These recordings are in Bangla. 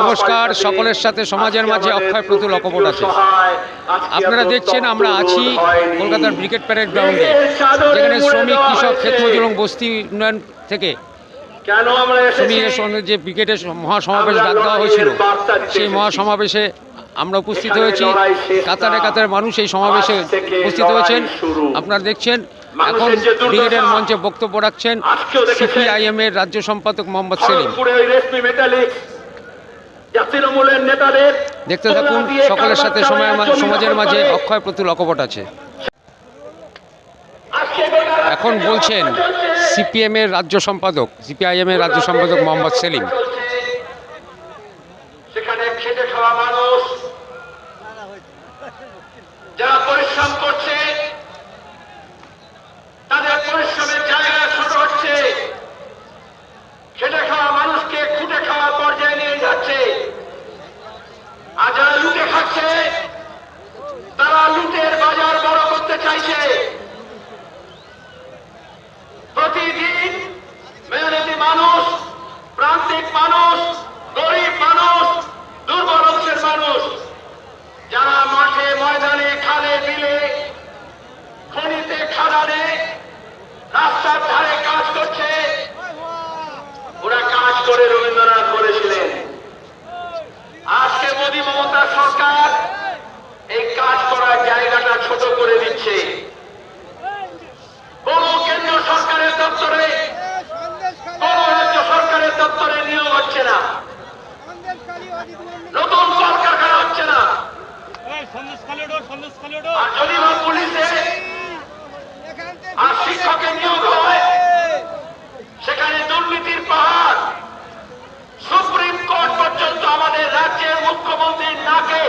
নমস্কার সকলের সাথে সমাজের মাঝে অক্ষয় প্রতুল অকপট আছে। আপনারা দেখছেন আমরা আছি কলকাতার ব্রিগেড প্যারেড গ্রাউন্ডে যেখানে শ্রমিক কৃষক ক্ষেত মজুর বস্তি উন্নয়ন থেকে শ্রমিকের সঙ্গে যে ব্রিগেডের মহাসমাবেশ ডাক দেওয়া হয়েছিল সেই মহাসমাবেশে আমরা উপস্থিত হয়েছি। কাতারে কাতারে মানুষ এই সমাবেশে উপস্থিত হয়েছেন। আপনারা দেখছেন এখন ব্রিগেডের মঞ্চে বক্তব্য রাখছেন সিপিআইএম এর রাজ্য সম্পাদক মোহাম্মদ সেলিম খড়গপুরে ওই রেশমি মেটালিক যা তৃণমূলের নেতাদের দেখতে থাকুন সকলের সাথে সমাজের মাঝে অক্ষয় প্রতুল অকপট আছে। এখন বলছেন সিপিএমের সিপিএম এর রাজ্য সম্পাদক সিপিআইএম এর রাজ্য সম্পাদক মোহাম্মদ সেলিম সেখানে খেটে খাওয়া মানুষ যারা পরিশ্রম করছে তাদের পরিশ্রমের জায়গা ছোট হচ্ছে খেটে খাওয়া মানুষকে খুঁটে খাওয়া পর্যায়ে নিয়ে যাচ্ছে আর যারা লুটে খাচ্ছে তারা লুটের বাজার বড় করতে চাইছে প্রতিদিন মেহনতি মানুষ প্রান্তিক মানুষ গরিব মানুষ দুর্বল অংশের মানুষ যারা মাঠে ময়দানে খালে বিলে খনিতে খাদানে রাস্তার ধারে কাজ করছে ওরা কাজ করে রবীন্দ্রনাথ বলেছিলেন আজকে মোদী মমতা সরকার এই কাজ করার জায়গাটা ছোট করে দিচ্ছে কোন কেন্দ্রীয় সরকারের দপ্তরে কোন রাজ্য সরকারের দপ্তরে নিয়োগ হচ্ছে না নতুন কলকারখানা হচ্ছে না। আর যদি বা পুলিশে আর শিক্ষকের নিয়োগ হয় সেখানে দুর্নীতির পাহাড়। সুপ্রিম কোর্ট পর্যন্ত আমাদের রাজ্যের মুখ্যমন্ত্রীর নাকে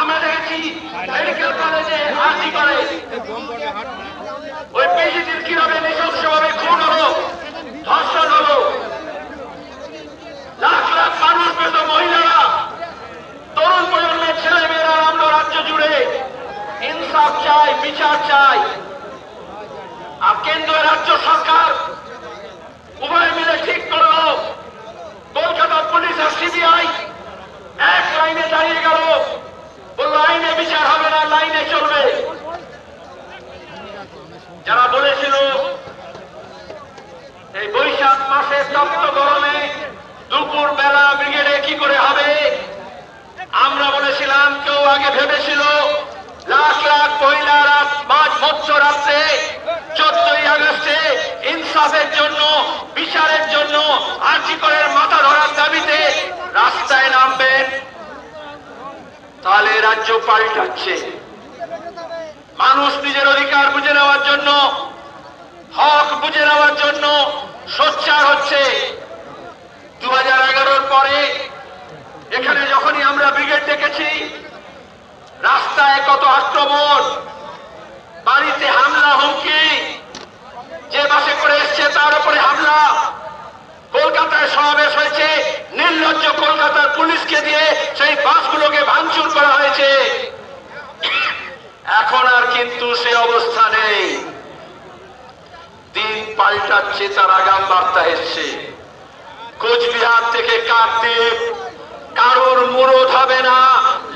আমরা দেখেছি মেডিকেল কলেজে আর্জি করে। ওই পেশিটির কীভাবে নৃশংসভাবে খুন হলো, ধর্ষণ হলো, লাখ লাখ মানুষ পেত মহিলারা, তরুণ প্রজন্মের ছেলে মেয়েরা আমরা রাজ্য জুড়ে ইনসাফ চাই বিচার চাই আর কেন্দ্র রাজ্য সরকার উভয় মিলে ঠিক করল কলকাতা পুলিশ আর সিবিআই এক লাইনে দাঁড়িয়ে গেল বলল আইনে বিচার হবে না লাইনে চলবে যারা বলেছিল বৈশাখ মাসে তপ্ত গরমে দুপুর বেলা ব্রিগেডে কি করে হবে? আমরা বলেছিলাম, কেউ আগে ভেবেছিল, লাখ লাখ মহিলারা মাঝ মধ্য রাত্রে চোদ্দই আগস্টে ইনসাফের জন্য, বিচারের জন্য আর্জিকরের মাথা ধরার দাবিতে রাস্তায় নামবেন। তাহলে রাজ্য পাল্টাচ্ছে মানুষ নিজের অধিকার বুঝে নেওয়ার জন্য, হক বুঝে নেওয়ার জন্য সোচ্চার হচ্ছে। দু হাজার পরে এখানে যখনই আমরা ব্রিগেড দেখেছি রাস্তায় কত আক্রমণ, বাড়িতে হামলা, হুমকি, যে বাসে করে এসছে তার উপরে হামলা। কলকাতায় সমাবেশ হয়েছে, নির্লজ্জ কলকাতার পুলিশকে দিয়ে সেই বাসগুলোকে ভাঙচুর করা হয়েছে। এখন আর কিন্তু সে অবস্থা নেই। পাল্টাচ্ছে, তার আগাম বার্তা এসছে। কোচবিহার থেকে কাকদ্বীপ, কারোর মুরদ হবে না।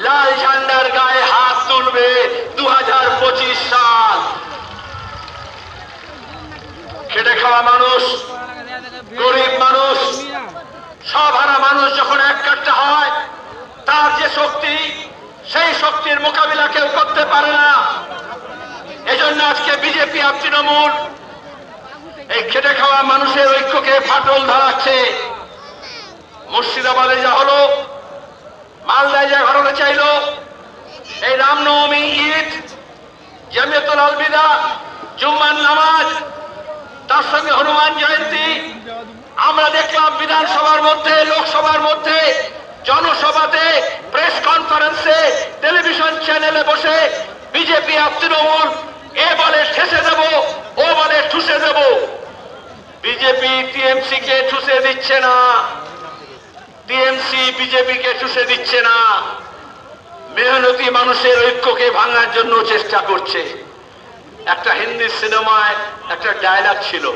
লাল ঝান্ডার গায়ে হাত তুলবে দু হাজার পঁচিশ সাল। খেটে খাওয়া মানুষ, গরিব মানুষ সব হারা মানুষ যখন এক কাটতে হয়, তার যে শক্তি, সেই শক্তির মোকাবিলা কেউ করতে পারে না। এজন্য আজকে বিজেপি আর তৃণমূল এই খেটে খাওয়া মানুষের ঐক্যকে ফাটল ধরাচ্ছে। মুর্শিদাবাদে যা হলো, মালদায় যা ঘটনা চাইলো, এই রামনবমী ঈদ, জামিয়াতুল আলবিদা, জুম্মার নামাজ, তার সঙ্গে হনুমান জয়ন্তী, আমরা দেখলাম বিধানসভার মধ্যে, লোকসভার মধ্যে, জনসভাতে প্রেস কনফারেন্সে, টেলিভিশন চ্যানেলে বসে বিজেপি আর তৃণমূল, এ বলে ঠেসে দেব, ও বলে ঠুসে দেব। টিএমসি কে ঠুসে দিচ্ছে না। টিএমসি বিজেপি কে ঠুসে দিচ্ছে না। মেহনতি মানুষের ঐক্যকে ভাঙার জন্য চেষ্টা করছে। একটা হিন্দি সিনেমায় একটা ডায়লগ ছিল।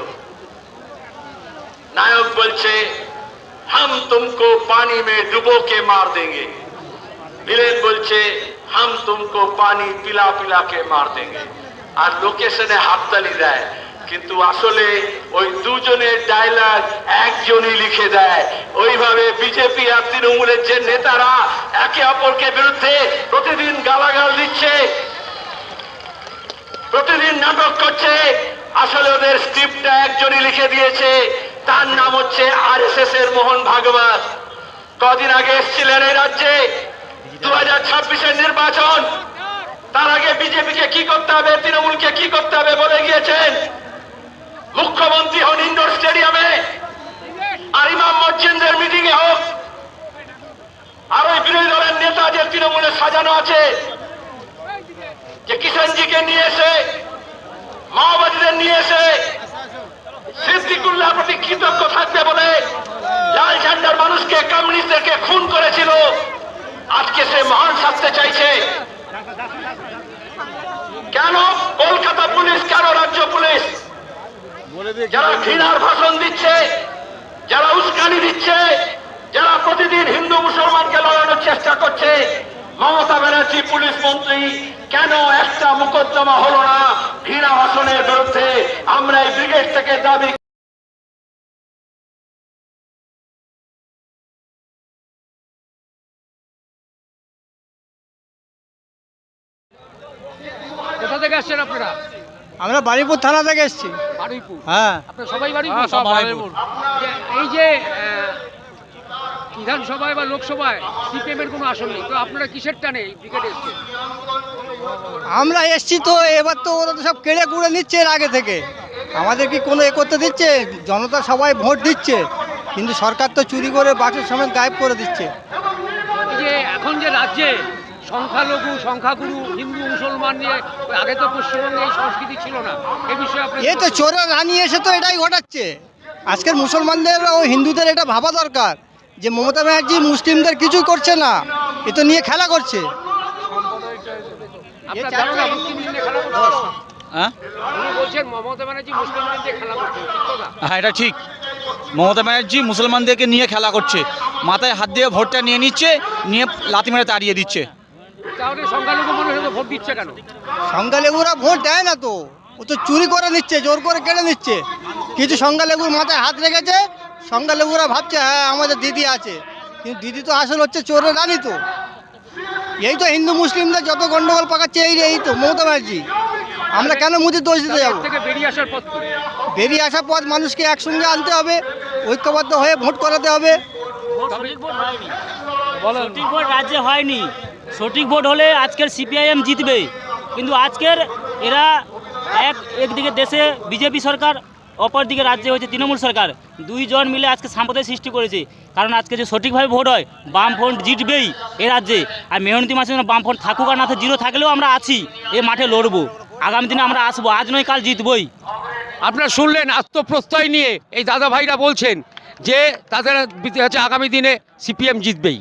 নায়ক বলছে, হাম তুমকো পানি মে ডুবো কে মার দেंगे ভিলেন বলছে, হাম তুমকো পানি পিলা পিলা কে মার দেंगे আর লোকেশনে হাততালি দেয়। কিন্তু আসলে ওই দুজনের ডায়লগ একজনই লিখে দেয়। ওইভাবে বিজেপি আর তৃণমূলের যে নেতারা একে অপরকে বিরুদ্ধে প্রতিদিন গালাগাল দিচ্ছে, প্রতিদিন নাটক করছে, আসলে ওদের স্ক্রিপ্টটা একজনই লিখে দিয়েছে। তার নাম হচ্ছে আর এর মোহন ভাগবত। কদিন আগে এসেছিলেন এই রাজ্যে দু হাজার ছাব্বিশের নির্বাচন। তার আগে বিজেপিকে কি করতে হবে, তৃণমূলকে কি করতে হবে বলে গিয়েছেন? মুখ্যমন্ত্রী হন ইন্ডোর স্টেডিয়ামে আর ইমাম মসজিদের মিটিং এ হোক। আর ওই বিরোধী দলের নেতা যে তৃণমূলে সাজানো আছে যে কিষানজিকে নিয়ে এসে, মাওবাদীদের নিয়ে এসে সিদ্দিকুল্লাহ প্রতি কৃতজ্ঞ থাকবে বলে লাল ঝান্ডার মানুষকে, কমিউনিস্টদেরকে খুন করেছিল। আজকে সে মহান শাস্তে চাইছে। যারা ঘৃণার ভাষণ দিচ্ছে, যারা উস্কানি দিচ্ছে, যারা প্রতিদিন হিন্দু মুসলমানকে লড়ানোর চেষ্টা করছে, মমতা ব্যানার্জি, পুলিশ মন্ত্রী, কেন একটা মোকদ্দমা হলো না? ঘৃণা ভাষণের বিরুদ্ধে আমরা এই ব্রিগেড থেকে দাবি আমরা বাড়িপুর থানা থেকে এসেছি। বারুইপুর হ্যাঁ। আপনার সবাই বাড়ি সব বারুইপুর। এই যে বিধানসভায় বা লোকসভায় সিপিএম এর কোনো আসন নেই তো আপনারা কিসের টানে এসছেন? আমরা এসছি তো এবার তো ওরা তো সব কেড়ে কুড়ে নিচ্ছে এর আগে থেকে। আমাদের কি কোনো এ করতে দিচ্ছে? জনতা সবাই ভোট দিচ্ছে কিন্তু সরকার তো চুরি করে বাসের সময় গায়েব করে দিচ্ছে। যে এখন যে রাজ্যে সংখ্যালঘু সংখ্যাগুরু হিন্দু মুসলমান নিয়ে আগে তো পশ্চিমবঙ্গে এই সংস্কৃতি ছিল না। এই বিষয়ে আপনি এ তো চোরা রানী এসে তো এটাই ঘটাচ্ছে। আজকের মুসলমানদের ও হিন্দুদের এটা ভাবা দরকার যে মমতা ব্যানার্জি মুসলিমদের কিছুই করছে না এ তো নিয়ে খেলা করছে। আপনার ধারণা মুসলিম নিয়ে খেলা করছে? হ্যাঁ। কথা? হ্যাঁ এটা ঠিক। মমতা ব্যানার্জি মুসলমানদেরকে নিয়ে খেলা করছে। মাথায় হাত দিয়ে ভোটটা নিয়ে নিচ্ছে নিয়ে লাথি মেরে তাড়িয়ে দিচ্ছে। তাহলে সংখ্যালঘু ভোট দিচ্ছে কেন? সংখ্যালেবুরা ভোট দেয় না তো। ও তো চুরি করে নিচ্ছে জোর করে কেড়ে নিচ্ছে। কিছু সংখ্যালেবুর মাথায় হাত রেখেছে সংখ্যালেবুরা ভাবছে হ্যাঁ আমাদের দিদি আছে। কিন্তু দিদি তো আসল হচ্ছে চোরের রানী তো। এই তো হিন্দু মুসলিমদের যত গন্ডগোল পাকাচ্ছে এই এই তো মমতা ব্যানার্জি। আমরা কেন মুদির দোষ দিতে যাব? থেকে বেরিয়ে আসার পথ কি? বেরিয়ে মানুষকে একসঙ্গে আনতে হবে ঐক্যবদ্ধ হয়ে ভোট করাতে হবে। সঠিক সঠিক ভোট রাজ্যে হয়নি। সঠিক ভোট হলে আজকের সিপিআইএম জিতবে। কিন্তু আজকের এরা এক একদিকে দেশে বিজেপি সরকার অপরদিকে রাজ্যে হচ্ছে তৃণমূল সরকার। দুইজন মিলে আজকে সাম্প্রদায়িক সৃষ্টি করেছে। কারণ আজকে যে সঠিকভাবে ভোট হয় বামফ্রন্ট জিতবেই এ রাজ্যে। আর মেহনতি মাসে বামফ্রন্ট থাকুক আর না জিরো থাকলেও আমরা আছি এ মাঠে লড়বো। আগামী দিনে আমরা আসব আজ নয় কাল জিতবই। আপনারা শুনলেন আত্মপ্রত্যয় নিয়ে এই দাদা ভাইরা বলছেন যে তাদের হচ্ছে আগামী দিনে সিপিএম জিতবেই।